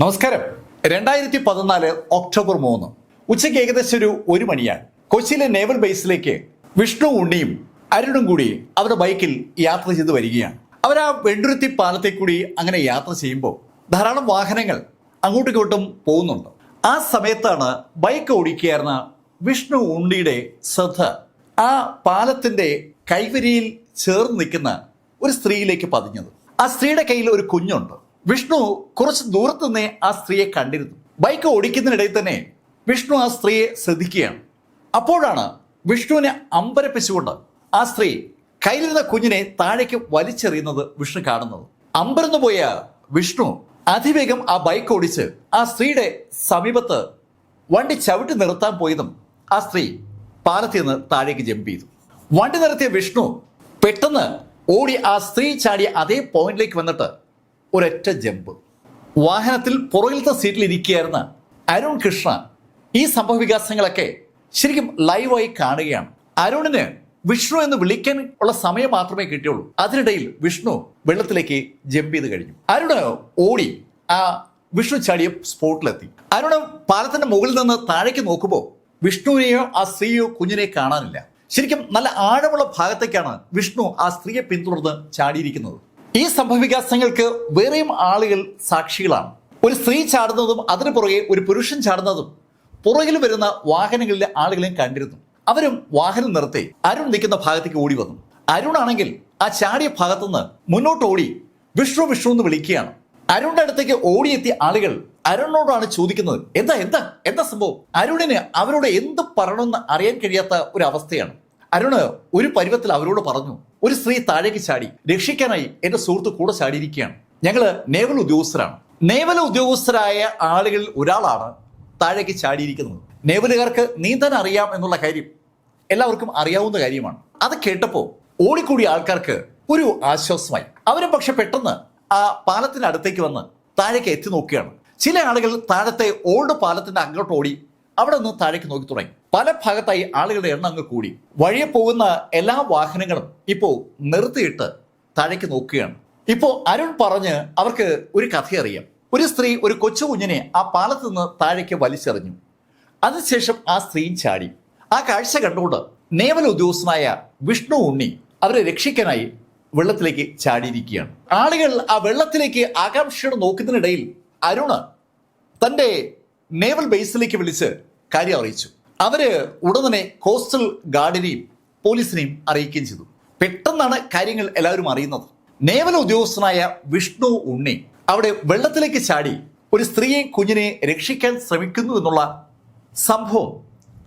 നമസ്കാരം. രണ്ടായിരത്തി പതിനാല് ഒക്ടോബർ മൂന്ന്. ഉച്ചയ്ക്ക് ഏകദേശം ഒരു ഒരു മണിയാണ്. കൊച്ചിയിലെ നേവൽ ബേസിലേക്ക് വിഷ്ണു ഉണ്ണിയും അരുണും കൂടി അവരുടെ ബൈക്കിൽ യാത്ര ചെയ്ത് വരികയാണ്. അവർ ആ വെണ്ടുരുത്തി പാലത്തെ കൂടി അങ്ങനെ യാത്ര ചെയ്യുമ്പോൾ ധാരാളം വാഹനങ്ങൾ അങ്ങോട്ടും ഇങ്ങോട്ടും പോകുന്നുണ്ട്. ആ സമയത്താണ് ബൈക്ക് ഓടിക്കുകയായിരുന്ന വിഷ്ണു ഉണ്ണിയുടെ ശ്രദ്ധ ആ പാലത്തിന്റെ കൈവരിയിൽ ചേർന്ന് നിൽക്കുന്ന ഒരു സ്ത്രീയിലേക്ക് പതിഞ്ഞത്. ആ സ്ത്രീയുടെ കയ്യിൽ ഒരു കുഞ്ഞുണ്ട്. വിഷ്ണു കുറച്ച് ദൂരത്ത് നിന്നേ ആ സ്ത്രീയെ കണ്ടിരുന്നു. ബൈക്ക് ഓടിക്കുന്നതിനിടയിൽ തന്നെ വിഷ്ണു ആ സ്ത്രീയെ ശ്രദ്ധിക്കുകയാണ്. അപ്പോഴാണ് വിഷ്ണുവിനെ അമ്പരപ്പിച്ചുകൊണ്ട് ആ സ്ത്രീ കയ്യിലിരുന്ന കുഞ്ഞിനെ താഴേക്ക് വലിച്ചെറിയുന്നത് വിഷ്ണു കാണുന്നത്. അമ്പരന്ന് പോയ വിഷ്ണു അതിവേഗം ആ ബൈക്ക് ഓടിച്ച് ആ സ്ത്രീയുടെ സമീപത്ത് വണ്ടി ചവിട്ടി നിർത്താൻ പോയതും ആ സ്ത്രീ പാലത്തിൽ നിന്ന് താഴേക്ക് ജമ്പ് ചെയ്തു. വണ്ടി നിർത്തിയ വിഷ്ണു പെട്ടെന്ന് ഓടി ആ സ്ത്രീ ചാടിയ അതേ പോയിന്റിലേക്ക് വന്നിട്ട് ഒരൊറ്റ ജമ്പ്. വാഹനത്തിൽ പുറകിലത്തെ സീറ്റിൽ ഇരിക്കുകയായിരുന്ന അരുൺ കൃഷ്ണ ഈ സംഭവ വികാസങ്ങളൊക്കെ ശരിക്കും ലൈവായി കാണുകയാണ്. അരുണിന് വിഷ്ണു എന്ന് വിളിക്കാൻ ഉള്ള സമയം മാത്രമേ കിട്ടിയുള്ളൂ. അതിനിടയിൽ വിഷ്ണു വെള്ളത്തിലേക്ക് ജമ്പ് ചെയ്ത് കഴിഞ്ഞു. അരുണ് ഓടി ആ വിഷ്ണു ചാടിയ സ്പോട്ടിലെത്തി. അരുണ് പാലത്തിന്റെ മുകളിൽ നിന്ന് താഴേക്ക് നോക്കുമ്പോൾ വിഷ്ണുവിനെയോ ആ സ്ത്രീയോ കുഞ്ഞിനെ കാണാനില്ല. ശരിക്കും നല്ല ആഴമുള്ള ഭാഗത്തേക്കാണ് വിഷ്ണു ആ സ്ത്രീയെ പിന്തുടർന്ന് ചാടിയിരിക്കുന്നത്. ഈ സംഭവവികാസങ്ങൾക്ക് വേറെയും ആളുകൾ സാക്ഷികളാണ്. ഒരു സ്ത്രീ ചാടുന്നതും അതിനു പുറകെ ഒരു പുരുഷൻ ചാടുന്നതും പുറകിൽ വരുന്ന വാഹനങ്ങളിലെ ആളുകളെയും കണ്ടിരുന്നു. അവരും വാഹനം നിർത്തി അരുൺ നിൽക്കുന്ന ഭാഗത്തേക്ക് ഓടി വന്നു. അരുൺ ആണെങ്കിൽ ആ ചാടിയ ഭാഗത്തുനിന്ന് മുന്നോട്ട് ഓടി വിഷ്ണു വിഷ്ണു എന്ന് വിളിക്കുകയാണ്. അരുണിന്റെ അടുത്തേക്ക് ഓടിയെത്തിയ ആളുകൾ അരുണിനോടാണ് ചോദിക്കുന്നത് എന്താ എന്താ എന്താ സംഭവം? അരുണിന് അവരോട് എന്ത് പറയണമെന്ന് അറിയാൻ കഴിയാത്ത ഒരു അവസ്ഥയാണ്. അരുണ് ഒരു പരുവത്തിൽ അവരോട് പറഞ്ഞു ഒരു സ്ത്രീ താഴേക്ക് ചാടി രക്ഷിക്കാനായി എന്റെ സുഹൃത്ത് കൂടെ ചാടിയിരിക്കുകയാണ്. ഞങ്ങൾ നേവൽ ഉദ്യോഗസ്ഥരാണ്. നേവൽ ഉദ്യോഗസ്ഥരായ ആളുകളിൽ ഒരാളാണ് താഴേക്ക് ചാടിയിരിക്കുന്നത്. നേവലുകാർക്ക് നീന്താൻ അറിയാം എന്നുള്ള കാര്യം എല്ലാവർക്കും അറിയാവുന്ന കാര്യമാണ്. അത് കേട്ടപ്പോൾ ഓടിക്കൂടിയ ആൾക്കാർക്ക് ഒരു ആശ്വാസമായി. അവരും പക്ഷെ പെട്ടെന്ന് ആ പാലത്തിന്റെ അടുത്തേക്ക് വന്ന് താഴേക്ക് എത്തി നോക്കുകയാണ്. ചില ആളുകൾ താഴത്തെ ഓൾഡ് പാലത്തിന്റെ അങ്ങോട്ട് ഓടി അവിടെ നിന്ന് താഴേക്ക് നോക്കി തുടങ്ങി. പല ഭാഗത്തായി ആളുകളുടെ എണ്ണം അങ്ങ് കൂടി. വഴിയെ പോകുന്ന എല്ലാ വാഹനങ്ങളും ഇപ്പോൾ നിർത്തിയിട്ട് താഴേക്ക് നോക്കുകയാണ്. ഇപ്പോൾ അരുൺ പറഞ്ഞ് അവർക്ക് ഒരു കഥ അറിയാം. ഒരു സ്ത്രീ ഒരു കൊച്ചു കുഞ്ഞിനെ ആ പാലത്ത് നിന്ന് താഴേക്ക് വലിച്ചെറിഞ്ഞു. അതിനുശേഷം ആ സ്ത്രീയും ചാടി. ആ കാഴ്ച കണ്ടുകൊണ്ട് നേവൽ ഉദ്യോഗസ്ഥനായ വിഷ്ണു ഉണ്ണി അവരെ രക്ഷിക്കാനായി വെള്ളത്തിലേക്ക് ചാടിയിരിക്കുകയാണ്. ആളുകൾ ആ വെള്ളത്തിലേക്ക് ആകാംക്ഷയോടെ നോക്കുന്നതിനിടയിൽ അരുണ് തന്റെ നേവൽ ബേസിലേക്ക് വിളിച്ച് കാര്യം അറിയിച്ചു. അവർ ഉടനെ കോസ്റ്റൽ ഗാർഡിനെയും പോലീസിനെയും അറിയിക്കുകയും ചെയ്തു. പെട്ടെന്നാണ് കാര്യങ്ങൾ എല്ലാവരും അറിയുന്നത്. നേവൽ ഉദ്യോഗസ്ഥനായ വിഷ്ണു ഉണ്ണി അവിടെ വെള്ളത്തിലേക്ക് ചാടി ഒരു സ്ത്രീയെ കുഞ്ഞിനെ രക്ഷിക്കാൻ ശ്രമിക്കുന്നു എന്നുള്ള സംഭവം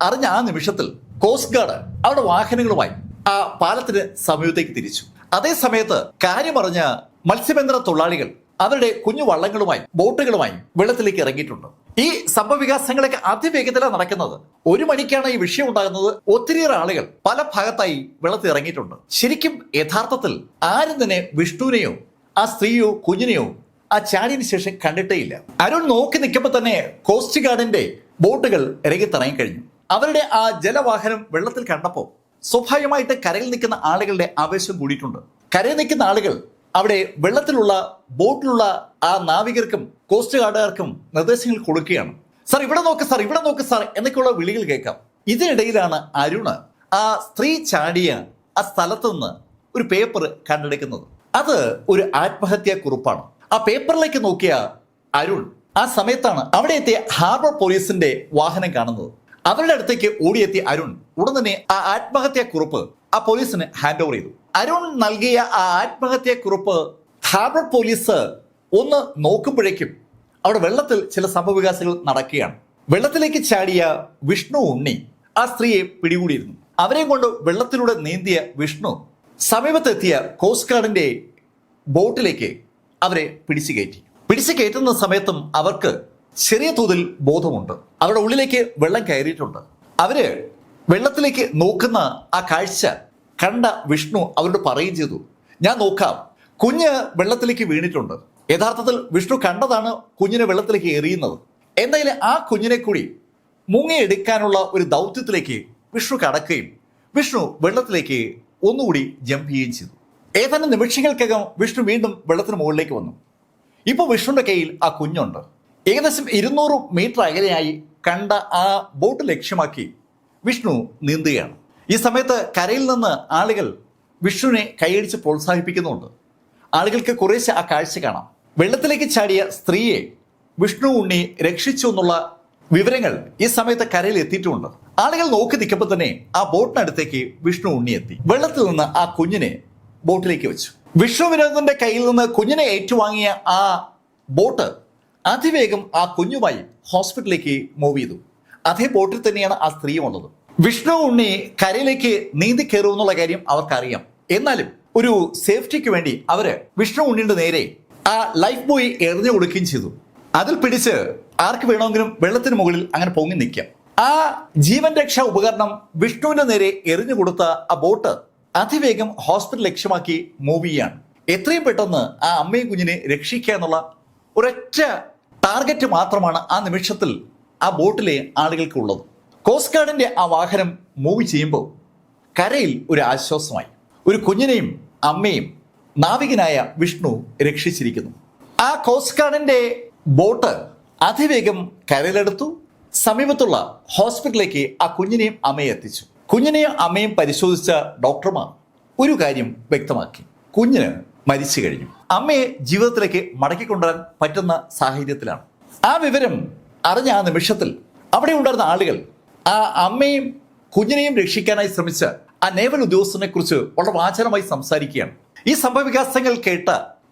അറിഞ്ഞ ആ നിമിഷത്തിൽ കോസ്റ്റ് ഗാർഡ് അവിടെ വാഹനങ്ങളുമായി ആ പാലത്തിന് സമീപത്തേക്ക് തിരിച്ചു. അതേ സമയത്ത് കാര്യമറിഞ്ഞ മത്സ്യബന്ധന തൊഴിലാളികൾ അവരുടെ കുഞ്ഞു വള്ളങ്ങളുമായി ബോട്ടുകളുമായി വെള്ളത്തിലേക്ക് ഇറങ്ങിയിട്ടുണ്ട്. ഈ സംഭവവികാസങ്ങളൊക്കെ അതിവേഗത്തിലാണ് നടക്കുന്നത്. ഒരു മണിക്കാണ് ഈ വിഷയം ഉണ്ടാകുന്നത്. ഒത്തിരിയേറെ ആളുകൾ പല ഭാഗത്തായി വെള്ളത്തിൽ ഇറങ്ങിയിട്ടുണ്ട്. ശരിക്കും യഥാർത്ഥത്തിൽ ആരും തന്നെ വിഷ്ണുവിനെയോ ആ സ്ത്രീയോ കുഞ്ഞിനെയോ ആ ചാടിയതിനു ശേഷം കണ്ടിട്ടേ ഇല്ല. അരുൺ നോക്കി നിൽക്കുമ്പോൾ തന്നെ കോസ്റ്റ് ഗാർഡിന്റെ ബോട്ടുകൾ ഇറങ്ങിത്തിറങ്ങി കഴിഞ്ഞു. അവരുടെ ആ ജലവാഹനം വെള്ളത്തിൽ കണ്ടപ്പോൾ സ്വാഭാവികമായിട്ട് കരയിൽ നിൽക്കുന്ന ആളുകളുടെ ആവേശം കൂടിയിട്ടുണ്ട്. കരയിൽ നിൽക്കുന്ന ആളുകൾ അവിടെ വെള്ളത്തിലുള്ള ബോട്ടിലുള്ള ആ നാവികർക്കും കോസ്റ്റ് ഗാർഡുകാർക്കും നിർദ്ദേശങ്ങൾ കൊടുക്കുകയാണ്. സാർ ഇവിടെ നോക്ക് സാർ ഇവിടെ നോക്ക് സാർ എന്നൊക്കെയുള്ള വിളികൾ കേൾക്കാം. ഇതിനിടയിലാണ് അരുണ് ആ സ്ത്രീ ചാടിയ ആ സ്ഥലത്ത് നിന്ന് ഒരു പേപ്പർ കണ്ടെടുക്കുന്നത്. അത് ഒരു ആത്മഹത്യാ കുറിപ്പാണ്. ആ പേപ്പറിലേക്ക് നോക്കിയ അരുൺ ആ സമയത്താണ് അവിടെ എത്തിയ ഹാർബർ പോലീസിന്റെ വാഹനം കാണുന്നത്. അവരുടെ അടുത്തേക്ക് ഓടിയെത്തിയ അരുൺ ഉടൻ തന്നെ ആ ആത്മഹത്യാ കുറിപ്പ് ആ പോലീസിന് ഹാൻഡ് ഓവർ ചെയ്തു. അരുൺ നൽകിയ ആ ആത്മഹത്യാ കുറിപ്പ് ഹാർബർ പോലീസ് ഒന്ന് നോക്കുമ്പോഴേക്കും അവിടെ വെള്ളത്തിൽ ചില സംഭവവികാസങ്ങൾ നടക്കുകയാണ്. വെള്ളത്തിലേക്ക് ചാടിയ വിഷ്ണു ഉണ്ണി ആ സ്ത്രീയെ പിടികൂടിയിരുന്നു. അവരെയും കൊണ്ട് വെള്ളത്തിലൂടെ നീന്തിയ വിഷ്ണു സമീപത്തെത്തിയ കോസ്റ്റ് ഗാർഡിന്റെ ബോട്ടിലേക്ക് അവരെ പിടിച്ചു കയറ്റി. പിടിച്ചു കയറ്റുന്ന സമയത്തും അവർക്ക് ചെറിയ തോതിൽ ബോധമുണ്ട്. അവരുടെ ഉള്ളിലേക്ക് വെള്ളം കയറിയിട്ടുണ്ട്. അവർ വെള്ളത്തിലേക്ക് നോക്കുന്ന ആ കാഴ്ച കണ്ട വിഷ്ണു അവരോട് പറയുകയും ചെയ്തു. ഞാൻ നോക്കാം. കുഞ്ഞ് വെള്ളത്തിലേക്ക് വീണിട്ടുണ്ട്. യഥാർത്ഥത്തിൽ വിഷ്ണു കണ്ടതാണ് കുഞ്ഞിനെ വെള്ളത്തിലേക്ക് എറിയുന്നത്. എന്തായാലും ആ കുഞ്ഞിനെ കൂടി മുങ്ങിയെടുക്കാനുള്ള ഒരു ദൗത്യത്തിലേക്ക് വിഷ്ണു കടക്കുകയും വിഷ്ണു വെള്ളത്തിലേക്ക് ഒന്നുകൂടി ജമ്പ് ചെയ്യുകയും ചെയ്തു. ഏതാനും നിമിഷങ്ങൾക്കകം വിഷ്ണു വീണ്ടും വെള്ളത്തിന് മുകളിലേക്ക് വന്നു. ഇപ്പോൾ വിഷ്ണുവിന്റെ കയ്യിൽ ആ കുഞ്ഞുണ്ട്. ഏകദേശം ഇരുന്നൂറ് മീറ്റർ അകലെയായി കണ്ട ആ ബോട്ട് ലക്ഷ്യമാക്കി വിഷ്ണു നീന്തുകയാണ്. ഈ സമയത്ത് കരയിൽ നിന്ന് ആളുകൾ വിഷ്ണുവിനെ കൈയടിച്ച് പ്രോത്സാഹിപ്പിക്കുന്നുണ്ട്. ആളുകൾക്ക് കുറേശ്ശെ ആ കാഴ്ച കാണാം. വെള്ളത്തിലേക്ക് ചാടിയ സ്ത്രീയെ വിഷ്ണു ഉണ്ണി രക്ഷിച്ചു എന്നുള്ള വിവരങ്ങൾ ഈ സമയത്ത് കരയിൽ എത്തിയിട്ടുമുണ്ട് ആളുകൾ നോക്കി നിൽക്കുമ്പോൾ തന്നെ ആ ബോട്ടിനടുത്തേക്ക് വിഷ്ണു ഉണ്ണി എത്തി വെള്ളത്തിൽ നിന്ന് ആ കുഞ്ഞിനെ ബോട്ടിലേക്ക് വെച്ചു. വിഷ്ണു വിനോദന്റെ കയ്യിൽ നിന്ന് കുഞ്ഞിനെ ഏറ്റുവാങ്ങിയ ആ ബോട്ട് അതിവേഗം ആ കുഞ്ഞുമായി ഹോസ്പിറ്റലിലേക്ക് മൂവ് ചെയ്തു. അതേ ബോട്ടിൽ തന്നെയാണ് ആ സ്ത്രീയും ഉള്ളത് വിഷ്ണു ഉണ്ണി കരയിലേക്ക് നീന്തി കയറും എന്നുള്ള കാര്യം അവർക്കറിയാം. എന്നാലും ഒരു സേഫ്റ്റിക്ക് വേണ്ടി അവർ വിഷ്ണു ഉണ്ണിയുടെ നേരെ ആ ലൈഫ് ബോയ് എറിഞ്ഞു കൊടുക്കുകയും ചെയ്തു. അതിൽ പിടിച്ച് ആർക്ക് വേണമെങ്കിലും വെള്ളത്തിന് മുകളിൽ അങ്ങനെ പൊങ്ങി നിൽക്കാം. ആ ജീവൻ രക്ഷാ ഉപകരണം വിഷ്ണുവിന്റെ നേരെ എറിഞ്ഞു കൊടുത്ത ആ ബോട്ട് അതിവേഗം ഹോസ്പിറ്റൽ ലക്ഷ്യമാക്കി മൂവ് ചെയ്യാണ്. എത്രയും പെട്ടെന്ന് ആ അമ്മയും കുഞ്ഞിനെ രക്ഷിക്കുക എന്നുള്ള ഒരൊറ്റ ടാർഗറ്റ് മാത്രമാണ് ആ നിമിഷത്തിൽ ആ ബോട്ടിലെ ആളുകൾക്ക് ഉള്ളത് കോസ്റ്റ് ഗാർഡിന്റെ ആ വാഹനം മൂവ് ചെയ്യുമ്പോൾ കരയിൽ ഒരു ആശ്വാസമായി. ഒരു കുഞ്ഞിനെയും അമ്മയും നാവികനായ വിഷ്ണു രക്ഷിച്ചിരിക്കുന്നു. ആ കോസ്റ്റ് ഗാർഡിന്റെ ബോട്ട് അതിവേഗം കരയിലെടുത്തു. സമീപത്തുള്ള ഹോസ്പിറ്റലിലേക്ക് ആ കുഞ്ഞിനെയും അമ്മയെ എത്തിച്ചു. കുഞ്ഞിനെയും അമ്മയും പരിശോധിച്ച ഡോക്ടർമാർ ഒരു കാര്യം വ്യക്തമാക്കി. കുഞ്ഞിന് മരിച്ചു കഴിഞ്ഞു. അമ്മയെ ജീവിതത്തിലേക്ക് മടക്കിക്കൊണ്ടുവരാൻ പറ്റുന്ന സാഹചര്യത്തിലാണ്. ആ വിവരം അറിഞ്ഞ ആ നിമിഷത്തിൽ അവിടെ ഉണ്ടായിരുന്ന ആളുകൾ ആ അമ്മയും കുഞ്ഞിനെയും രക്ഷിക്കാനായി ശ്രമിച്ച ആ നേവൽ ഉദ്യോഗസ്ഥനെ കുറിച്ച് വളരെ വാചനമായി സംസാരിക്കുകയാണ്. ഈ സംഭവവികാസങ്ങൾ കേട്ട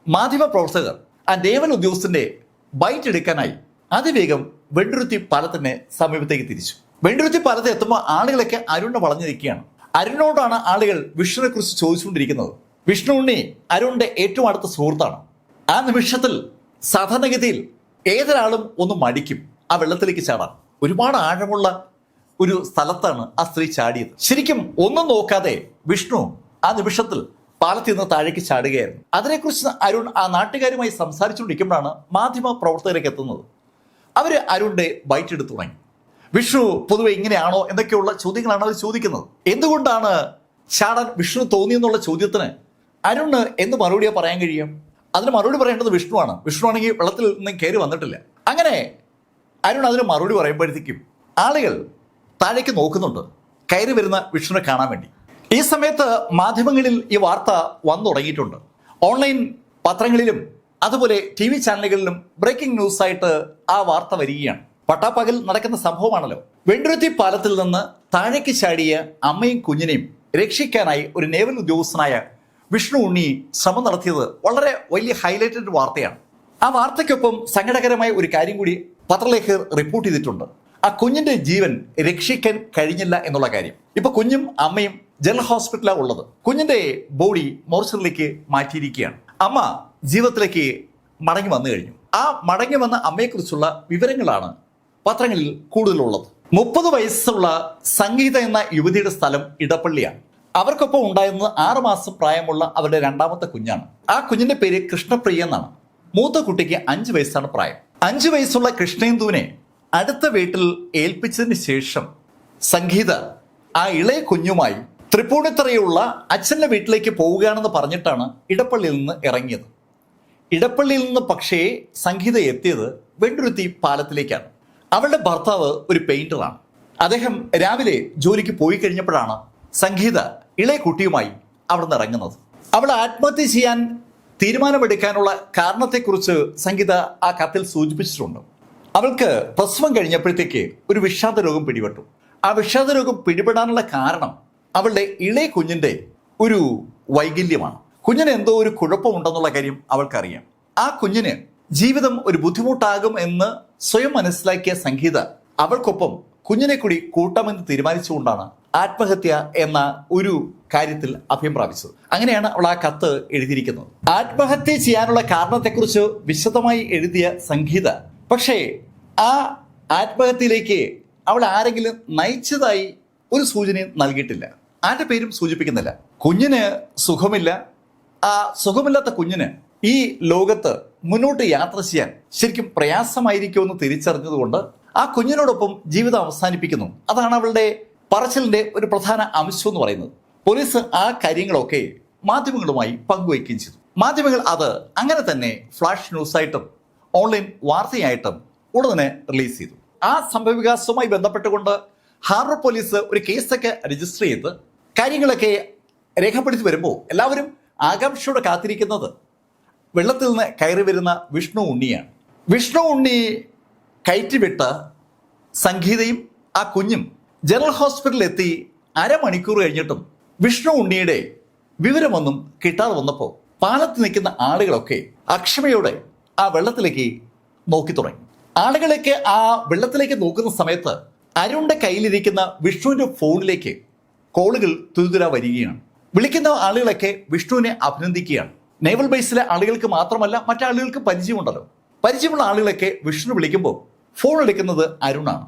മാധ്യമ പ്രവർത്തകർ ആ നേവൽ ഉദ്യോഗസ്ഥന്റെ ബൈറ്റ് എടുക്കാനായി അതിവേഗം വെണ്ടുരുത്തി പാലത്തിന്റെ സമീപത്തേക്ക് തിരിച്ചു. വെണ്ടുരുത്തി പാലത്ത് എത്തുമ്പോൾ ആളുകളൊക്കെ അരുണ് വളഞ്ഞിരിക്കുകയാണ്. അരുണോടാണ് ആളുകൾ വിഷ്ണുവിനെ കുറിച്ച് ചോദിച്ചുകൊണ്ടിരിക്കുന്നത്. വിഷ്ണു ഉണ്ണി അരുണിന്റെ ഏറ്റവും അടുത്ത സുഹൃത്താണ്. ആ നിമിഷത്തിൽ സാധാരണഗതിയിൽ ഏതൊരാളും ഒന്ന് മടിക്കും. ആ വെള്ളത്തിലേക്ക് ചാടാൻ. ഒരുപാട് ആഴമുള്ള ഒരു സ്ഥലത്താണ് ആ സ്ത്രീ ചാടിയത്. ശരിക്കും ഒന്നും നോക്കാതെ വിഷ്ണു ആ നിമിഷത്തിൽ പാലത്തിൽ നിന്ന് താഴേക്ക് ചാടുകയായിരുന്നു. അതിനെക്കുറിച്ച് അരുൺ ആ നാട്ടുകാരുമായി സംസാരിച്ചുകൊണ്ടിരിക്കുമ്പോഴാണ് മാധ്യമ പ്രവർത്തകരേക്ക് എത്തുന്നത്. അവർ അരുണിന്റെ ബൈറ്റ് എടുത്തു തുടങ്ങി. വിഷ്ണു പൊതുവെ ഇങ്ങനെയാണോ എന്നൊക്കെയുള്ള ചോദ്യങ്ങളാണ് അവർ ചോദിക്കുന്നത്. എന്തുകൊണ്ടാണ് ചാടാൻ വിഷ്ണു തോന്നിയെന്നുള്ള ചോദ്യത്തിന് അരുണ് എന്ത് മറുപടിയാ പറയാൻ കഴിയും? അതിന് മറുപടി പറയേണ്ടത് വിഷ്ണുവാണ്. വിഷ്ണു ആണെങ്കിൽ വെള്ളത്തിൽ നിന്ന് കയറി വന്നിട്ടില്ല. അങ്ങനെ അരുൺ അതിന് മറുപടി പറയുമ്പോഴത്തേക്കും ആളുകൾ താഴേക്ക് നോക്കുന്നുണ്ട്. കയറി വരുന്ന വിഷ്ണുവിനെ കാണാൻ വേണ്ടി. ഈ സമയത്ത് മാധ്യമങ്ങളിൽ ഈ വാർത്ത വന്നു തുടങ്ങിയിട്ടുണ്ട്. ഓൺലൈൻ പത്രങ്ങളിലും അതുപോലെ ടി വി ചാനലുകളിലും ബ്രേക്കിംഗ് ന്യൂസ് ആയിട്ട് ആ വാർത്ത വരികയാണ്. പട്ടാപ്പകൽ നടക്കുന്ന സംഭവമാണല്ലോ. വെണ്ടുരുത്തി പാലത്തിൽ നിന്ന് താഴേക്ക് ചാടിയ അമ്മയും കുഞ്ഞിനെയും രക്ഷിക്കാനായി ഒരു നേവൽ ഉദ്യോഗസ്ഥനായ വിഷ്ണു ഉണ്ണി ശ്രമം നടത്തിയത് വളരെ വലിയ ഹൈലൈറ്റഡ് വാർത്തയാണ്. ആ വാർത്തയ്ക്കൊപ്പം സങ്കടകരമായ ഒരു കാര്യം കൂടി പത്രലേഖകർ റിപ്പോർട്ട് ചെയ്തിട്ടുണ്ട്. ആ കുഞ്ഞിന്റെ ജീവൻ രക്ഷിക്കാൻ കഴിഞ്ഞില്ല എന്നുള്ള കാര്യം. ഇപ്പൊ കുഞ്ഞും അമ്മയും ജനറൽ ഹോസ്പിറ്റലാണ് ഉള്ളത്. കുഞ്ഞിന്റെ ബോഡി മോർച്ചറിലേക്ക് മാറ്റിയിരിക്കുകയാണ്. അമ്മ ജീവിതത്തിലേക്ക് മടങ്ങി വന്നു കഴിഞ്ഞു. ആ മടങ്ങി വന്ന അമ്മയെക്കുറിച്ചുള്ള വിവരങ്ങളാണ് പത്രങ്ങളിൽ കൂടുതലുള്ളത്. മുപ്പത് വയസ്സുള്ള സംഗീത എന്ന യുവതിയുടെ സ്ഥലം ഇടപ്പള്ളിയാണ്. അവർക്കൊപ്പം ഉണ്ടായിരുന്നത് ആറുമാസം പ്രായമുള്ള അവരുടെ രണ്ടാമത്തെ കുഞ്ഞാണ്. ആ കുഞ്ഞിന്റെ പേര് കൃഷ്ണപ്രിയ എന്നാണ്. മൂത്ത കുട്ടിക്ക് അഞ്ച് വയസ്സാണ് പ്രായം. അഞ്ച് വയസ്സുള്ള കൃഷ്ണേന്ദുവിനെ അടുത്ത വീട്ടിൽ ഏൽപ്പിച്ചതിന് ശേഷം സംഗീത ആ ഇളയ കുഞ്ഞുമായി തൃപ്പൂണിത്തറയുള്ള അച്ഛന്റെ വീട്ടിലേക്ക് പോവുകയാണെന്ന് പറഞ്ഞിട്ടാണ് ഇടപ്പള്ളിയിൽ നിന്ന് ഇറങ്ങിയത്. ഇടപ്പള്ളിയിൽ നിന്ന് പക്ഷേ സംഗീത എത്തിയത് വെണ്ടുരുത്തി പാലത്തിലേക്കാണ്. അവളുടെ ഭർത്താവ് ഒരു പെയിന്ററാണ്. അദ്ദേഹം രാവിലെ ജോലിക്ക് പോയി കഴിഞ്ഞപ്പോഴാണ് സംഗീത ഇളയ കുട്ടിയുമായി അവിടെ നിന്ന് ഇറങ്ങുന്നത്. അവൾ ആത്മഹത്യ ചെയ്യാൻ തീരുമാനമെടുക്കാനുള്ള കാരണത്തെക്കുറിച്ച് സംഗീത ആ കത്തിൽ സൂചിപ്പിച്ചിട്ടുണ്ട്. അവൾക്ക് പ്രസവം കഴിഞ്ഞപ്പോഴത്തേക്ക് ഒരു വിഷാദ രോഗം പിടിപെട്ടു. ആ വിഷാദ രോഗം പിടിപെടാനുള്ള കാരണം അവളുടെ ഇളയ കുഞ്ഞിന്റെ ഒരു വൈകല്യമാണ്. കുഞ്ഞിന് എന്തോ ഒരു കുഴപ്പമുണ്ടെന്നുള്ള കാര്യം അവൾക്കറിയാം. ആ കുഞ്ഞിന് ജീവിതം ഒരു ബുദ്ധിമുട്ടാകും എന്ന് സ്വയം മനസ്സിലാക്കിയ സംഗീത അവൾക്കൊപ്പം കുഞ്ഞിനെ കൂടി കൂട്ടമെന്ന് തീരുമാനിച്ചുകൊണ്ടാണ് ആത്മഹത്യ എന്ന ഒരു കാര്യത്തിൽ അഭയം പ്രാപിച്ചത്. അങ്ങനെയാണ് അവൾ ആ കത്ത് എഴുതിയിരിക്കുന്നത്. ആത്മഹത്യ ചെയ്യാനുള്ള കാരണത്തെക്കുറിച്ച് വിശദമായി എഴുതിയ സംഗീത. പക്ഷേ ആ ആത്മഹത്യയിലേക്ക് അവൾ ആരെങ്കിലും നയിച്ചതായി ഒരു സൂചനയും നൽകിയിട്ടില്ല. ആരുടെ പേരും സൂചിപ്പിക്കുന്നില്ല. കുഞ്ഞിന് സുഖമില്ല. ആ സുഖമില്ലാത്ത കുഞ്ഞിന് ഈ ലോകത്ത് മുന്നോട്ട് യാത്ര ചെയ്യാൻ ശരിക്കും പ്രയാസമായിരിക്കുമെന്ന് തിരിച്ചറിഞ്ഞതുകൊണ്ട് ആ കുഞ്ഞിനോടൊപ്പം ജീവിതം അവസാനിപ്പിക്കുന്നു. അതാണ് അവളുടെ പറച്ചിലിന്റെ ഒരു പ്രധാന അംശം എന്ന് പറയുന്നത്. പോലീസ് ആ കാര്യങ്ങളൊക്കെ മാധ്യമങ്ങളുമായി പങ്കുവയ്ക്കുകയും ചെയ്തു. മാധ്യമങ്ങൾ അത് അങ്ങനെ തന്നെ ഫ്ലാഷ് ന്യൂസായിട്ടും ഓൺലൈൻ വാർത്തയായിട്ടും ഉടനെ റിലീസ് ചെയ്തു. ആ സംഭവവികാസവുമായി ബന്ധപ്പെട്ടുകൊണ്ട് ഹാർബർ പോലീസ് ഒരു കേസൊക്കെ രജിസ്റ്റർ ചെയ്ത് കാര്യങ്ങളൊക്കെ രേഖപ്പെടുത്തി വരുമ്പോൾ എല്ലാവരും ആകാംക്ഷയോടെ കാത്തിരിക്കുന്നത് വെള്ളത്തിൽ നിന്ന് കയറി വരുന്ന വിഷ്ണു ഉണ്ണിയാണ്. വിഷ്ണു ഉണ്ണി കയറ്റിവിട്ട് സംഗീതയും ആ കുഞ്ഞും ജനറൽ ഹോസ്പിറ്റലിൽ എത്തി അരമണിക്കൂർ കഴിഞ്ഞിട്ടും വിഷ്ണു ഉണ്ണിയുടെ വിവരമൊന്നും കിട്ടാതെ വന്നപ്പോൾ പാലത്ത് നിൽക്കുന്ന ആളുകളൊക്കെ അക്ഷമയോടെ ആ വെള്ളത്തിലേക്ക് നോക്കി തുടങ്ങി. ആളുകളൊക്കെ ആ വെള്ളത്തിലേക്ക് നോക്കുന്ന സമയത്ത് അരുണിന്റെ കയ്യിലിരിക്കുന്ന വിഷ്ണുവിന്റെ ഫോണിലേക്ക് കോളുകൾ തുരുതുര വരികയാണ്. വിളിക്കുന്ന ആളുകളൊക്കെ വിഷ്ണുവിനെ അഭിനന്ദിക്കുകയാണ്. നേവൽ ബേസിലെ ആളുകൾക്ക് മാത്രമല്ല മറ്റാളുകൾക്ക് പരിചയമുണ്ടല്ലോ. പരിചയമുള്ള ആളുകളൊക്കെ വിഷ്ണു വിളിക്കുമ്പോൾ ഫോൺ എടുക്കുന്നത് അരുണാണ്.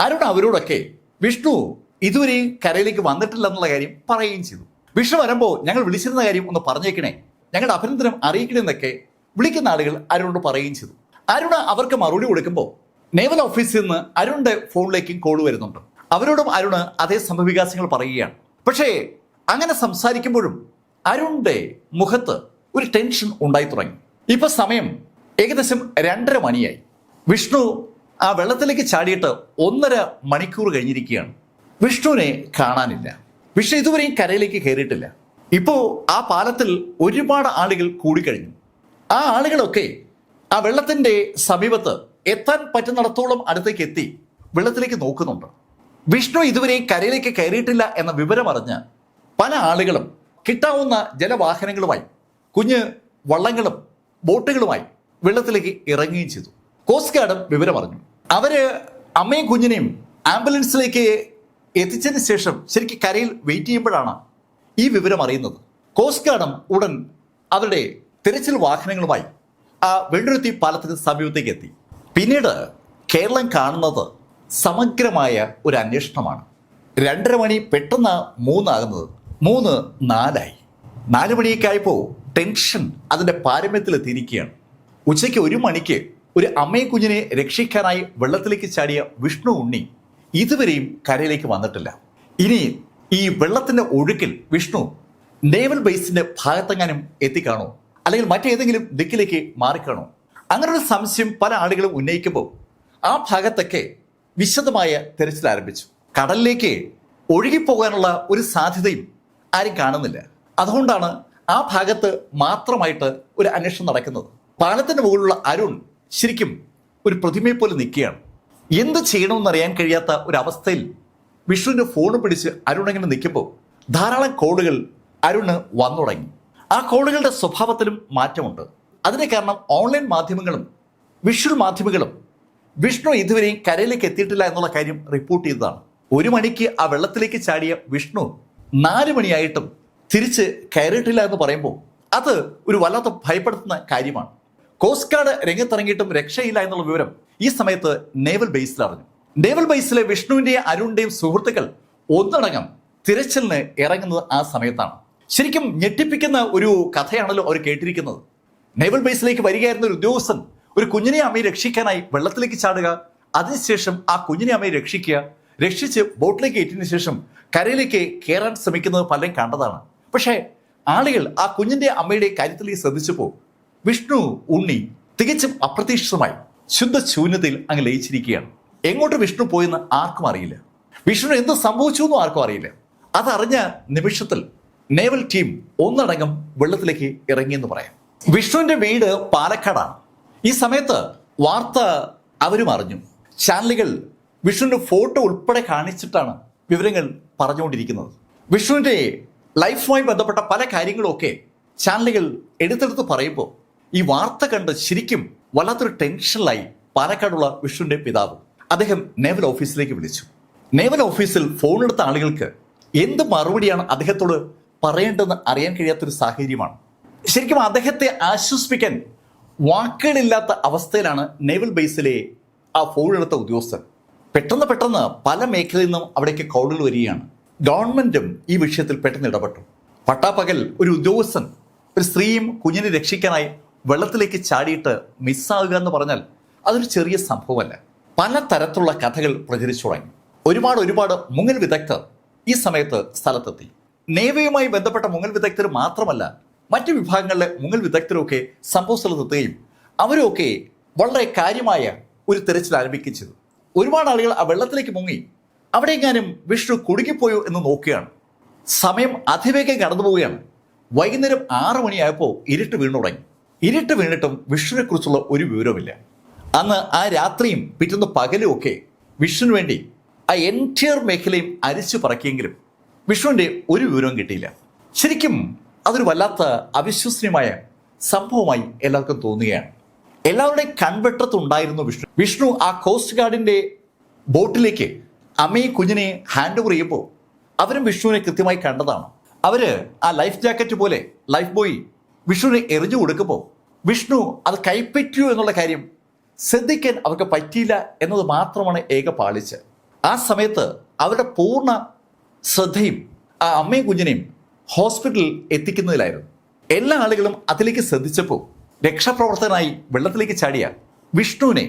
അരുൺ അവരോടൊക്കെ വിഷ്ണു ഇതുവരെയും കരയിലേക്ക് വന്നിട്ടില്ല എന്നുള്ള കാര്യം പറയുകയും ചെയ്തു. വിഷ്ണു വരുമ്പോൾ ഞങ്ങൾ വിളിച്ചിരുന്ന കാര്യം ഒന്ന് പറഞ്ഞേക്കണേ. ഞങ്ങളുടെ അഭിനന്ദനം അറിയിക്കണേ എന്നൊക്കെ വിളിക്കുന്ന ആളുകൾ അരുണോട് പറയുകയും ചെയ്തു. അരുണ അവർക്ക് മറുപടി കൊടുക്കുമ്പോൾ നേവൽ ഓഫീസിൽ നിന്ന് അരുണിന്റെ ഫോണിലേക്കും കോൾ വരുന്നുണ്ട്. അവരോടും അരുണ് അതേ സംഭവവികാസങ്ങൾ പറയുകയാണ്. പക്ഷേ അങ്ങനെ സംസാരിക്കുമ്പോഴും അരുണിന്റെ മുഖത്ത് ഒരു ടെൻഷൻ ഉണ്ടായി തുടങ്ങി. ഇപ്പൊ സമയം ഏകദേശം രണ്ടര മണിയായി. വിഷ്ണു ആ വെള്ളത്തിലേക്ക് ചാടിയിട്ട് ഒന്നര മണിക്കൂർ കഴിഞ്ഞിരിക്കുകയാണ്. വിഷ്ണുവിനെ കാണാനില്ല. വിഷ്ണു ഇതുവരെയും കരയിലേക്ക് കയറിയിട്ടില്ല. ഇപ്പോ ആ പാലത്തിൽ ഒരുപാട് ആളുകൾ കൂടിക്കഴിഞ്ഞു. ആ ആളുകളൊക്കെ ആ വെള്ളത്തിന്റെ സമീപത്ത് എത്താൻ പറ്റുന്നിടത്തോളം അടുത്തേക്ക് എത്തി വെള്ളത്തിലേക്ക് നോക്കുന്നുണ്ട്. വിഷ്ണു ഇതുവരെയും കരയിലേക്ക് കയറിയിട്ടില്ല എന്ന വിവരം വിവരമറിഞ്ഞ് പല ആളുകളും കിട്ടാവുന്ന ജലവാഹനങ്ങളുമായി കുഞ്ഞ് വള്ളങ്ങളും ബോട്ടുകളുമായി വെള്ളത്തിലേക്ക് ഇറങ്ങുകയും ചെയ്തു. കോസ്റ്റ് ഗാർഡും വിവരമറിഞ്ഞു. അവർ അമ്മയും കുഞ്ഞിനെയും ആംബുലൻസിലേക്ക് എത്തിച്ചതിന് ശേഷം ശരിക്കും കരയിൽ വെയിറ്റ് ചെയ്യുമ്പോഴാണ് ഈ വിവരം അറിയുന്നത്. കോസ്റ്റ് ഗാർഡും ഉടൻ അവരുടെ തിരച്ചിൽ വാഹനങ്ങളുമായി ആ വെള്ളുരുത്തി പാലത്തിന് സമീപത്തേക്ക് എത്തി. പിന്നീട് കേരളം കാണുന്നത് സമഗ്രമായ ഒരു അന്വേഷണമാണ്. രണ്ടര മണി പെട്ടെന്ന് മൂന്നാകുന്നത്. മൂന്ന് നാലായി. നാല് മണിയൊക്കെ ആയപ്പോൾ ടെൻഷൻ അതിന്റെ പാരമ്യത്തിലെത്തിയിരിക്കുകയാണ് ഉച്ചയ്ക്ക് ഒരു മണിക്ക് ഒരു അമ്മയും കുഞ്ഞിനെ രക്ഷിക്കാനായി വെള്ളത്തിലേക്ക് ചാടിയ വിഷ്ണു ഉണ്ണി ഇതുവരെയും കരയിലേക്ക് വന്നിട്ടില്ല. ഇനി ഈ വെള്ളത്തിന്റെ ഒഴുക്കിൽ വിഷ്ണു നേവൽ ബേസിന്റെ ഭാഗത്തെങ്ങാനും എത്തിക്കാണോ? അല്ലെങ്കിൽ മറ്റേതെങ്കിലും ദിക്കിലേക്ക് മാറിക്കാണോ? അങ്ങനൊരു സംശയം പല ആളുകളും ഉന്നയിക്കുമ്പോൾ ആ ഭാഗത്തൊക്കെ വിശദമായ തെരച്ചിൽ ആരംഭിച്ചു. കടലിലേക്ക് ഒഴുകിപ്പോകാനുള്ള ഒരു സാധ്യതയും ആരും കാണുന്നില്ല. അതുകൊണ്ടാണ് ആ ഭാഗത്ത് മാത്രമായിട്ട് ഒരു അന്വേഷണം നടക്കുന്നത്. പാലത്തിന് മുകളിലുള്ള അരുൺ ശരിക്കും ഒരു പ്രതിമയെ പോലെ നിൽക്കുകയാണ്. എന്ത് ചെയ്യണമെന്ന് അറിയാൻ കഴിയാത്ത ഒരു അവസ്ഥയിൽ വിഷ്ണുവിന്റെ ഫോൺ പിടിച്ച് അരുൺ ഇങ്ങനെ നിൽക്കുമ്പോൾ ധാരാളം കോളുകൾ അരുണ് വന്നു തുടങ്ങി. ആ കോളുകളുടെ സ്വഭാവത്തിലും മാറ്റമുണ്ട്. അതിന് കാരണം ഓൺലൈൻ മാധ്യമങ്ങളും വിഷ്വൽ മാധ്യമങ്ങളും വിഷ്ണു ഇതുവരെയും കരയിലേക്ക് എത്തിയിട്ടില്ല എന്നുള്ള കാര്യം റിപ്പോർട്ട് ചെയ്തതാണ്. ഒരു മണിക്ക് ആ വെള്ളത്തിലേക്ക് ചാടിയ വിഷ്ണു നാല് മണിയായിട്ടും തിരിച്ച് കയറിയിട്ടില്ല എന്ന് പറയുമ്പോൾ അത് ഒരു വല്ലാത്ത ഭയപ്പെടുത്തുന്ന കാര്യമാണ്. കോസ്റ്റ് ഗാർഡ് രംഗത്തിറങ്ങിയിട്ടും രക്ഷയില്ല എന്നുള്ള വിവരം ഈ സമയത്ത് നേവൽ ബേസിൽ അറിഞ്ഞു. നേവൽ ബേസിലെ വിഷ്ണുവിന്റെയും അരുണിന്റെയും സുഹൃത്തുക്കൾ ഒന്നടങ്കം തിരച്ചിലിന് ഇറങ്ങുന്നത് ആ സമയത്താണ്. ശരിക്കും ഞെട്ടിപ്പിക്കുന്ന ഒരു കഥയാണല്ലോ അവർ കേട്ടിരിക്കുന്നത്. നേവൽ ബേസിലേക്ക് വരികയായിരുന്ന ഒരു ഉദ്യോഗസ്ഥൻ ഒരു കുഞ്ഞിനെ അമ്മയെ രക്ഷിക്കാനായി വെള്ളത്തിലേക്ക് ചാടുക അതിനുശേഷം ആ കുഞ്ഞിനെ അമ്മയെ രക്ഷിക്കുക രക്ഷിച്ച് ബോട്ടിലേക്ക് ഏറ്റിന് ശേഷം കരയിലേക്ക് കയറാൻ ശ്രമിക്കുന്നത് പലരും കണ്ടതാണ്. പക്ഷേ ആളുകൾ ആ കുഞ്ഞിന്റെ അമ്മയുടെ കാര്യത്തിലേക്ക് ശ്രദ്ധിച്ചപ്പോൾ വിഷ്ണു ഉണ്ണി തികച്ചും അപ്രതീക്ഷിതമായി ശുദ്ധ ശൂന്യതയിൽ അങ്ങ് ലയിച്ചിരിക്കുകയാണ്. എങ്ങോട്ട് വിഷ്ണു പോയെന്ന് ആർക്കും അറിയില്ല. വിഷ്ണു എന്ത് സംഭവിച്ചു എന്നും ആർക്കും അറിയില്ല. അതറിഞ്ഞ നിമിഷത്തിൽ നേവൽ ടീം ഒന്നടങ്കം വെള്ളത്തിലേക്ക് ഇറങ്ങിയെന്ന് പറയാം. വിഷ്ണുവിന്റെ വീട് പാലക്കാടാണ്. ഈ സമയത്ത് വാർത്ത അവരും അറിഞ്ഞു. ചാനലുകൾ വിഷ്ണുവിന്റെ ഫോട്ടോ ഉൾപ്പെടെ കാണിച്ചിട്ടാണ് വിവരങ്ങൾ പറഞ്ഞുകൊണ്ടിരിക്കുന്നത്. വിഷ്ണുവിന്റെ ലൈഫുമായി ബന്ധപ്പെട്ട പല കാര്യങ്ങളൊക്കെ ചാനലുകൾ എടുത്തെടുത്ത് പറയുമ്പോൾ ഈ വാർത്ത കണ്ട് ശരിക്കും വല്ലാത്തൊരു ടെൻഷനിലായി പാലക്കാടുള്ള വിഷ്ണുവിന്റെ പിതാവ്. അദ്ദേഹം നേവൽ ഓഫീസിലേക്ക് വിളിച്ചു. നേവൽ ഓഫീസിൽ ഫോൺ എടുത്ത ആളുകൾക്ക് എന്ത് മറുപടിയാണ് അദ്ദേഹത്തോട് പറയേണ്ടതെന്ന് അറിയാൻ കഴിയാത്തൊരു സാഹചര്യമാണ്. ശരിക്കും അദ്ദേഹത്തെ ആശ്വസിപ്പിക്കാൻ വാക്കുകളില്ലാത്ത അവസ്ഥയിലാണ് നേവൽ ബേസിലെ ആ ഫോൺ എടുത്ത ഉദ്യോഗസ്ഥൻ. പെട്ടെന്ന് പെട്ടെന്ന് പല മേഖലയിൽ നിന്നും അവിടേക്ക് കോളുകൾ വരികയാണ്. ഗവൺമെന്റും ഈ വിഷയത്തിൽ പെട്ടെന്ന് ഇടപെട്ടു. പട്ടാപ്പകൽ ഒരു ഉദ്യോഗസ്ഥൻ ഒരു സ്ത്രീയും കുഞ്ഞിനെ രക്ഷിക്കാനായി വെള്ളത്തിലേക്ക് ചാടിയിട്ട് മിസ്സാകുക എന്ന് പറഞ്ഞാൽ അതൊരു ചെറിയ സംഭവമല്ല. പല തരത്തിലുള്ള കഥകൾ പ്രചരിച്ചു തുടങ്ങി. ഒരുപാട് ഒരുപാട് മുങ്ങൽ വിദഗ്ധർ ഈ സമയത്ത് സ്ഥലത്തെത്തി. നേവയുമായി ബന്ധപ്പെട്ട മുങ്ങൽ വിദഗ്ധർ മാത്രമല്ല മറ്റ് വിഭാഗങ്ങളിലെ മുങ്ങൽ വിദഗ്ധരൊക്കെ സംഭവ സ്ഥലത്തെത്തുകയും അവരൊക്കെ വളരെ കാര്യമായ ഒരു തിരച്ചിൽ ആരംഭിക്കുകയും ചെയ്തു. ഒരുപാട് ആളുകൾ ആ വെള്ളത്തിലേക്ക് മുങ്ങി. അവിടെ എങ്ങാനും വിഷ്ണു കുടുങ്ങിപ്പോയോ എന്ന് നോക്കുകയാണ്. സമയം അതിവേഗം കടന്നു പോവുകയാണ് വൈകുന്നേരം ആറു മണിയായപ്പോൾ ഇരുട്ട് വീണു തുടങ്ങി. ഇരുട്ട് വീണിട്ടും വിഷ്ണുവിനെക്കുറിച്ചുള്ള ഒരു വിവരവുമില്ല. അന്ന് ആ രാത്രിയും പിറ്റേന്ന് പകലും ഒക്കെ വിഷ്ണുവിന് വേണ്ടി ആ എന്റിയർ മേഖലയും അരിച്ചു പറക്കിയെങ്കിലും വിഷ്ണുവിന്റെ ഒരു വിവരവും കിട്ടിയില്ല. ശരിക്കും അതൊരു വല്ലാത്ത അവിശ്വസനീയമായ സംഭവമായി എല്ലാവർക്കും തോന്നുകയാണ്. എല്ലാവരുടെയും കൺവെട്ടത്തുണ്ടായിരുന്നു വിഷ്ണു. വിഷ്ണു ആ കോസ്റ്റ് ഗാർഡിന്റെ ബോട്ടിലേക്ക് അമ്മയും കുഞ്ഞിനെ ഹാൻഡ് ഓവർ ചെയ്യുമ്പോൾ അവരും വിഷ്ണുവിനെ കൃത്യമായി കണ്ടതാണ്. അവർ ആ ലൈഫ് ജാക്കറ്റ് പോലെ ലൈഫ് ബോയ് വിഷ്ണുവിനെ എറിഞ്ഞു കൊടുക്കുമ്പോൾ വിഷ്ണു അത് കൈപ്പറ്റിയോ എന്നുള്ള കാര്യം ശ്രദ്ധിക്കാൻ അവർക്ക് പറ്റിയില്ല എന്നത് മാത്രമാണ് ഏക പാളിച്ച്. ആ സമയത്ത് അവരുടെ പൂർണ ശ്രദ്ധയും ആ അമ്മയും കുഞ്ഞിനെയും ഹോസ്പിറ്റലിൽ എത്തിക്കുന്നതിലായിരുന്നു. എല്ലാ ആളുകളും അതിലേക്ക് ശ്രദ്ധിച്ചപ്പോൾ രക്ഷാപ്രവർത്തകനായി വെള്ളത്തിലേക്ക് ചാടിയ വിഷ്ണുവിനെ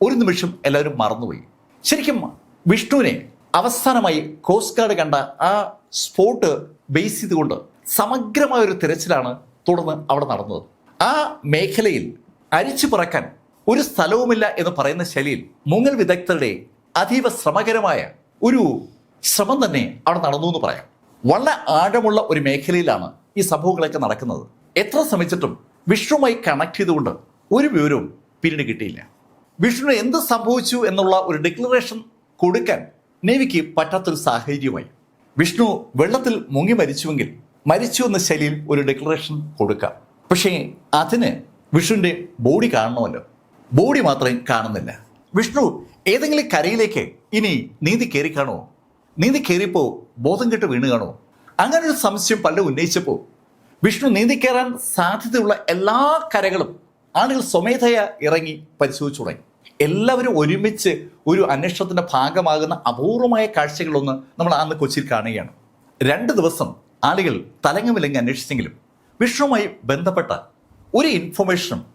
ഒരു നിമിഷം എല്ലാവരും മറന്നുപോയി. ശരിക്കും വിഷ്ണുവിനെ അവസാനമായി കോസ്റ്റ് ഗാർഡ് കണ്ട ആ സ്പോട്ട് ബേസ് ചെയ്തുകൊണ്ട് സമഗ്രമായ ഒരു തിരച്ചിലാണ് തുടർന്ന് അവിടെ നടന്നത്. ആ മേഖലയിൽ അരിച്ചു പറക്കാൻ ഒരു സ്ഥലവുമില്ല എന്ന് പറയുന്ന ശൈലിയിൽ മുങ്ങൽ വിദഗ്ധരുടെ അതീവ ശ്രമകരമായ ഒരു ശ്രമം തന്നെ അവിടെ നടന്നു എന്ന് പറയാം. വളരെ ആഴമുള്ള ഒരു മേഖലയിലാണ് ഈ സംഭവങ്ങളൊക്കെ നടക്കുന്നത്. എത്ര ശ്രമിച്ചിട്ടും വിഷ്ണുവുമായി കണക്ട് ചെയ്തുകൊണ്ട് ഒരു വിവരവും പിന്നീട് കിട്ടിയില്ല. വിഷ്ണുവിന് എന്ത് സംഭവിച്ചു എന്നുള്ള ഒരു ഡിക്ലറേഷൻ കൊടുക്കാൻ നേവിക്ക് പറ്റാത്തൊരു സാഹചര്യമായി. വിഷ്ണു വെള്ളത്തിൽ മുങ്ങി മരിച്ചുവെങ്കിൽ മരിച്ചു എന്ന ശൈലിയിൽ ഒരു ഡിക്ലറേഷൻ കൊടുക്കാം. പക്ഷേ അതിന് വിഷ്ണുവിന്റെ ബോഡി കാണണമല്ലോ. ബോഡി മാത്രം കാണുന്നില്ല. വിഷ്ണു ഏതെങ്കിലും കരയിലേക്ക് ഇനി നീന്തി കയറി കാണുമോ? നീന്തി കയറിയപ്പോൾ ബോധം കെട്ട് വീണ് കാണുമോ? അങ്ങനെ ഒരു സംശയം പലരും ഉന്നയിച്ചപ്പോൾ വിഷ്ണു നീന്തി കയറാൻ സാധ്യതയുള്ള എല്ലാ കരകളും ആളുകൾ സ്വമേധയ ഇറങ്ങി പരിശോധിച്ചു തുടങ്ങി. എല്ലാവരും ഒരുമിച്ച് ഒരു അന്വേഷണത്തിന്റെ ഭാഗമാകുന്ന അപൂർവമായ കാഴ്ചകളൊന്ന് നമ്മൾ അന്ന് കൊച്ചിയിൽ കാണുകയാണ്. രണ്ട് ദിവസം ആളുകൾ തലങ്ങുമില്ലെങ്കിൽ അന്വേഷിച്ചെങ്കിലും വിഷ്ണുവുമായി ബന്ധപ്പെട്ട ഒരു ഇൻഫർമേഷനും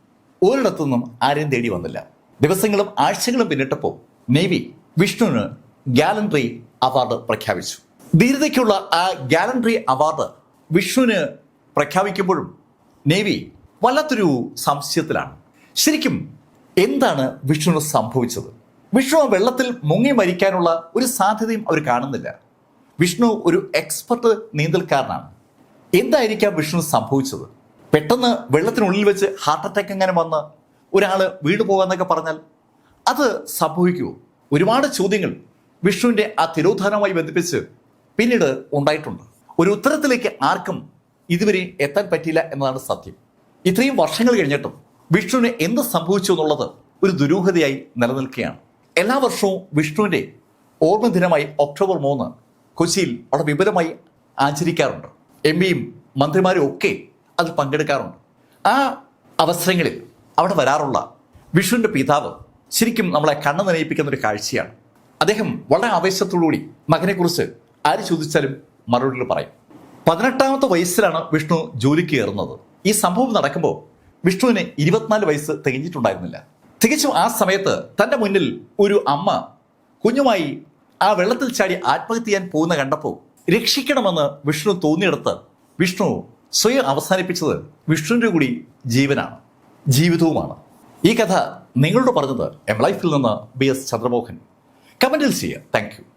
ഒരിടത്തുനിന്നും ആരെയും തേടി വന്നില്ല. ദിവസങ്ങളും ആഴ്ചകളും പിന്നിട്ടപ്പോൾ നേവി വിഷ്ണുവിന് ഗാലൻട്രി അവാർഡ് പ്രഖ്യാപിച്ചു. ധീരതയ്ക്കുള്ള ആ ഗാലൻട്രി അവാർഡ് വിഷ്ണുവിന് പ്രഖ്യാപിക്കുമ്പോഴും നേവി വല്ലാത്തൊരു സംശയത്തിലാണ്. ശരിക്കും എന്താണ് വിഷ്ണുവിന് സംഭവിച്ചത്? വിഷ്ണു വെള്ളത്തിൽ മുങ്ങി മരിക്കാനുള്ള ഒരു സാധ്യതയും അവർ കാണുന്നില്ല. വിഷ്ണു ഒരു എക്സ്പെർട്ട് നീന്തൽക്കാരനാണ്. എന്തായിരിക്കാം വിഷ്ണു സംഭവിച്ചത്? പെട്ടെന്ന് വെള്ളത്തിനുള്ളിൽ വെച്ച് ഹാർട്ട് അറ്റാക്ക് എങ്ങനെ വന്ന് ഒരാൾ വീണു പോകാന്നൊക്കെ പറഞ്ഞാൽ അത് സംഭവിക്കുമോ ഒരുപാട് ചോദ്യങ്ങൾ വിഷ്ണുവിന്റെ ആ തിരോധാനവുമായി ബന്ധിപ്പിച്ച് പിന്നീട് ഉണ്ടായിട്ടുണ്ട്. ഒരു ഉത്തരത്തിലേക്ക് ആർക്കും ഇതുവരെ എത്താൻ പറ്റിയില്ല എന്നതാണ് സത്യം. ഇത്രയും വർഷങ്ങൾ കഴിഞ്ഞിട്ടും വിഷ്ണുവിന് എന്ത് സംഭവിച്ചു എന്നുള്ളത് ഒരു ദുരൂഹതയായി നിലനിൽക്കുകയാണ്. എല്ലാ വർഷവും വിഷ്ണുവിന്റെ ഓർമ്മ ദിനമായി ഒക്ടോബർ മൂന്ന് കൊച്ചിയിൽ വളരെ വിപുലമായി ആചരിക്കാറുണ്ട്. എം പിയും മന്ത്രിമാരും ഒക്കെ അതിൽ പങ്കെടുക്കാറുണ്ട്. ആ അവസരങ്ങളിൽ അവിടെ വരാറുള്ള വിഷുവിന്റെ പിതാവ് ശരിക്കും നമ്മളെ കണ്ണു നനയിപ്പിക്കുന്ന ഒരു കാഴ്ചയാണ്. അദ്ദേഹം വളരെ ആവേശത്തോടുകൂടി മകനെക്കുറിച്ച് ആര് ചോദിച്ചാലും മറുപടികൾ പറയും. പതിനെട്ടാമത്തെ വയസ്സിലാണ് വിഷ്ണു ജോലിക്ക് കയറുന്നത്. ഈ സംഭവം നടക്കുമ്പോൾ വിഷ്ണുവിന് ഇരുപത്തിനാല് വയസ്സ് തികഞ്ഞിട്ടുണ്ടായിരുന്നില്ല. തികച്ചും ആ സമയത്ത് തന്റെ മുന്നിൽ ഒരു അമ്മ കുഞ്ഞുമായി ആ വെള്ളത്തിൽ ചാടി ആത്മഹത്യ ചെയ്യാൻ പോകുന്ന കണ്ടപ്പോൾ രക്ഷിക്കണമെന്ന് വിഷ്ണു തോന്നിയെടുത്ത് വിഷ്ണു സ്വയം അവസാനിപ്പിച്ചത് വിഷ്ണുവിന്റെ കൂടി ജീവനാണ് ജീവിതവുമാണ്. ഈ കഥ നിങ്ങളോട് പറഞ്ഞത് എം ലൈഫിൽ നിന്ന് ബി എസ് ചന്ദ്രമോഹൻ. കമന്റിൽ ചെയ്യുക. താങ്ക്